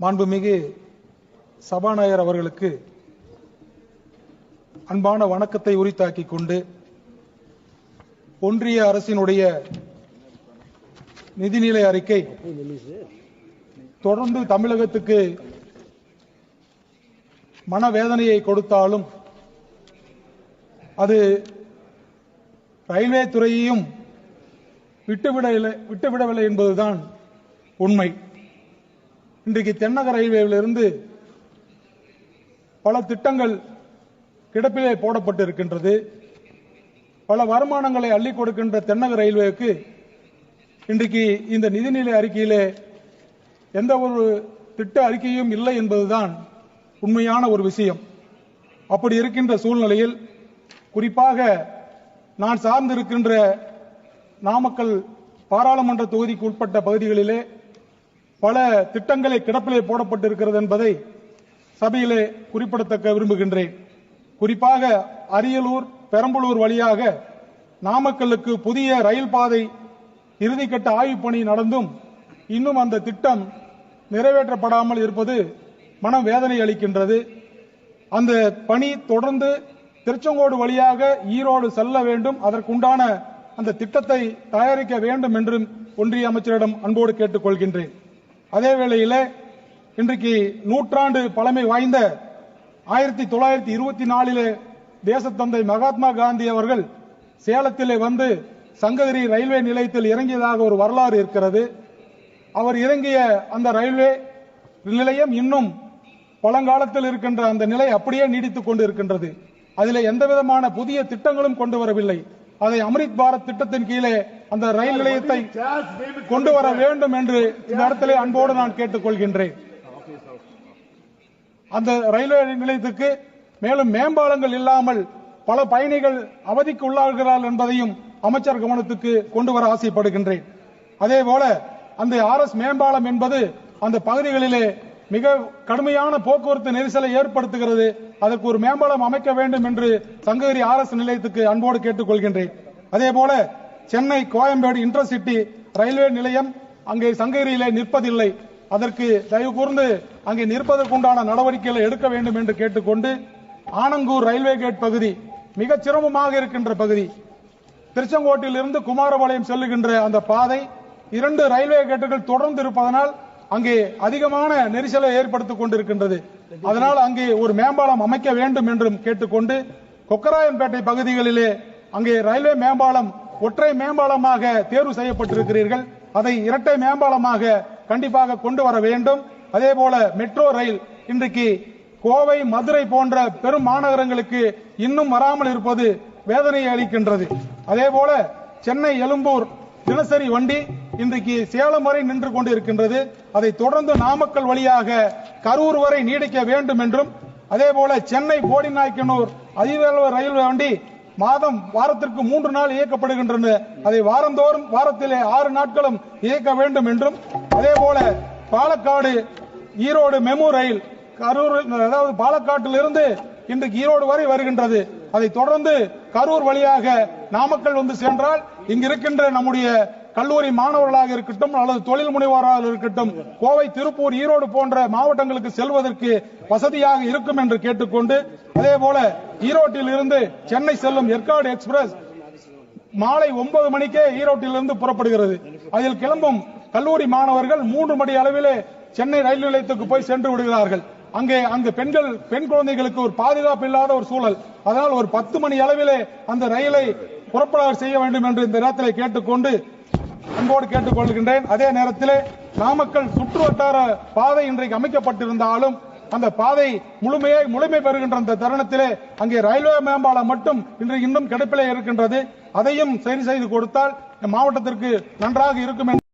மாண்புமிகு சபாநாயகர் அவர்களுக்கு அன்பான வணக்கத்தை உரித்தாக்கிக் கொண்டு ஒன்றிய அரசினுடைய நிதிநிலை அறிக்கை தொடர்ந்து தமிழகத்துக்கு மனவேதனையை கொடுத்தாலும் அது ரயில்வே துறையையும் விட்டுவிடவில்லை விட்டுவிடவில்லை என்பதுதான் உண்மை. இன்றைக்கு தென்னக ரயில்வேவிலிருந்து பல திட்டங்கள் கிடப்பிலே போடப்பட்டு இருக்கின்றது பல வருமானங்களை அள்ளி கொடுக்கின்ற தென்னக ரயில்வேக்கு இன்றைக்கு இந்த நிதிநிலை அறிக்கையிலே எந்த ஒரு திட்ட அறிக்கையும் இல்லை என்பதுதான் உண்மையான ஒரு விஷயம். அப்படி இருக்கின்ற சூழ்நிலையில் குறிப்பாக நான் சார்ந்திருக்கின்ற நாமக்கல் பாராளுமன்ற தொகுதிக்கு உட்பட்ட பகுதிகளிலே பல திட்டங்களை கிடப்பிலே போடப்பட்டிருக்கிறது என்பதை சபையிலே குறிப்பிடத்தக்க விரும்புகின்றேன். குறிப்பாக அரியலூர் பெரம்பலூர் வழியாக நாமக்கல்லுக்கு புதிய ரயில் பாதை இறுதிக்கட்ட ஆய்வுப் பணி நடந்தும் இன்னும் அந்த திட்டம் நிறைவேற்றப்படாமல் இருப்பது மனம் வேதனை அளிக்கின்றது. அந்த பணி தொடர்ந்து திருச்செங்கோடு வழியாக ஈரோடு செல்ல வேண்டும். அதற்குண்டான அந்த திட்டத்தை தயாரிக்க வேண்டும் என்றும் ஒன்றிய அமைச்சரிடம் அன்போடு கேட்டுக் கொள்கின்றேன் அதே வேளையிலே இன்றைக்கு நூற்றாண்டு பழமை வாய்ந்த ஆயிரத்தி தொள்ளாயிரத்தி இருபத்தி நாலிலே தேசத்தந்தை மகாத்மா காந்தி அவர்கள் சேலத்திலே வந்து சங்ககிரி ரயில்வே நிலையத்தில் இறங்கியதாக ஒரு வரலாறு இருக்கிறது. அவர் இறங்கிய அந்த ரயில்வே நிலையம் இன்னும் பழங்காலத்தில் இருக்கின்ற அந்த நிலை அப்படியே நீடித்துக் கொண்டு இருக்கின்றது அதில் எந்த விதமான புதிய திட்டங்களும் கொண்டு வரவில்லை. அதை அம்ரித் பாரத் திட்டத்தின் கீழே அந்த ரயில் நிலையத்தை கொண்டு வர வேண்டும் என்று இந்த இடத்திலே அன்போடு நான் கேட்டுக் கொள்கின்றேன் அந்த ரயில்வே நிலையத்துக்கு மேலும் மேம்பாலங்கள் இல்லாமல் பல பயணிகள் அவதிக்கு உள்ளாகிறார்கள் என்பதையும் அமைச்சர் கவனத்துக்கு கொண்டு வர ஆசைப்படுகின்றேன். அதே போல அந்த ஆர் எஸ் மேம்பாலம் என்பது அந்த பகுதிகளிலே மிக கடுமையான போக்குவரத்து நெரிசலை ஏற்படுத்துகிறது. அதற்கு ஒரு மேம்பாலம் அமைக்க வேண்டும் என்று சங்ககிரி ஆர் எஸ் நிலையத்துக்கு அன்போடு கேட்டுக் கொள்கின்றேன் அதே போல சென்னை கோயம்பேடு இன்டர்சிட்டி ரயில்வே நிலையம் அங்கே சங்ககிரியிலே நிற்பதில்லை. அதற்கு தயவு கூர்ந்து அங்கே நிற்பதற்குண்டான நடவடிக்கைகளை எடுக்க வேண்டும் என்று கேட்டுக்கொண்டு ஆனங்கூர் ரயில்வே கேட் பகுதி மிகச் சிரமமாக இருக்கின்ற பகுதி. திருச்செங்கோட்டில் இருந்து குமாரபாளையம் செல்லுகின்ற அந்த பாதை இரண்டு ரயில்வே கேட்டுகள் தொடர்ந்து இருப்பதனால் அங்கே அதிகமான நெரிசலை ஏற்படுத்திக் கொண்டிருக்கின்றது. அதனால் அங்கே ஒரு மேம்பாலம் அமைக்க வேண்டும் என்றும் கேட்டுக்கொண்டு கொக்கராயம்பேட்டை பகுதிகளிலே அங்கே ரயில்வே மேம்பாலம் ஒற்றை மேம்பாலமாக தேர்வு செய்யப்பட்டிருக்கிறீர்கள். அதை இரட்டை மேம்பாலமாக கண்டிப்பாக கொண்டு வர வேண்டும். அதே போல மெட்ரோ ரயில் இன்றைக்கு கோவை மதுரை போன்ற பெரும் மாநகரங்களுக்கு இன்னும் வராமல் இருப்பது வேதனையை அளிக்கின்றது. அதே போல சென்னை எழும்பூர் தினசரி வண்டி இன்றைக்கு சேலம் வரை நின்று கொண்டு இருக்கின்றது அதை தொடர்ந்து நாமக்கல் வழியாக கரூர் வரை நீடிக்க வேண்டும் என்றும் அதே போல சென்னை போடிநாயக்கனூர் அதிவேக ரயில் வண்டி மாதம் வாரத்திற்கு மூன்று நாள் இயக்கப்படுகின்றன. அதை வாரந்தோறும் வாரத்திலே ஆறு நாட்களும் இயக்க வேண்டும் என்றும் அதே போல பாலக்காடு ஈரோடு மெமு ரயில் கரூர் அதாவது பாலக்காட்டிலிருந்து இன்றைக்கு ஈரோடு வரை வருகின்றது. அதை தொடர்ந்து கரூர் வழியாக நாமக்கல் வந்து சென்றால் இங்கு இருக்கின்ற நம்முடைய கல்லூரி மாணவர்களாக இருக்கட்டும் அல்லது தொழில் முனைவோராக இருக்கட்டும் கோவை திருப்பூர் ஈரோடு போன்ற மாவட்டங்களுக்கு செல்வதற்கு வசதியாக இருக்கும் என்று கேட்டுக்கொண்டு அதே போல ஈரோட்டில் இருந்து சென்னை செல்லும் எற்காடு எக்ஸ்பிரஸ் மாலை ஒன்பது மணிக்கே ஈரோட்டிலிருந்து புறப்படுகிறது. அதில் கிளம்பும் கல்லூரி மாணவர்கள் மூன்று மணி அளவிலே சென்னை ரயில் நிலையத்துக்கு போய் சென்று விடுகிறார்கள். அங்கே அங்கு பெண்கள் பெண் குழந்தைகளுக்கு ஒரு பாதுகாப்பு இல்லாத ஒரு சூழல். அதனால் ஒரு பத்து மணி அளவிலே அந்த ரயிலை புறப்பட செய்ய வேண்டும் என்று இந்த நேரத்தில் கேட்டுக்கொண்டு அன்போடு கேட்டுக்கொள்கின்றேன். அதே நேரத்தில் நாமக்கல் சுற்று வட்டார பாதை இன்றைக்கு அமைக்கப்பட்டிருந்தாலும் அந்த பாதை முழுமையை முழுமை பெறுகின்ற அந்த தருணத்திலே அங்கே ரயில்வே மேம்பாலம் மட்டும் இன்று இன்னும் கிடைப்பிலே இருக்கின்றது. அதையும் சரி செய்து கொடுத்தால் மாவட்டத்திற்கு நன்றாக இருக்கும் என்று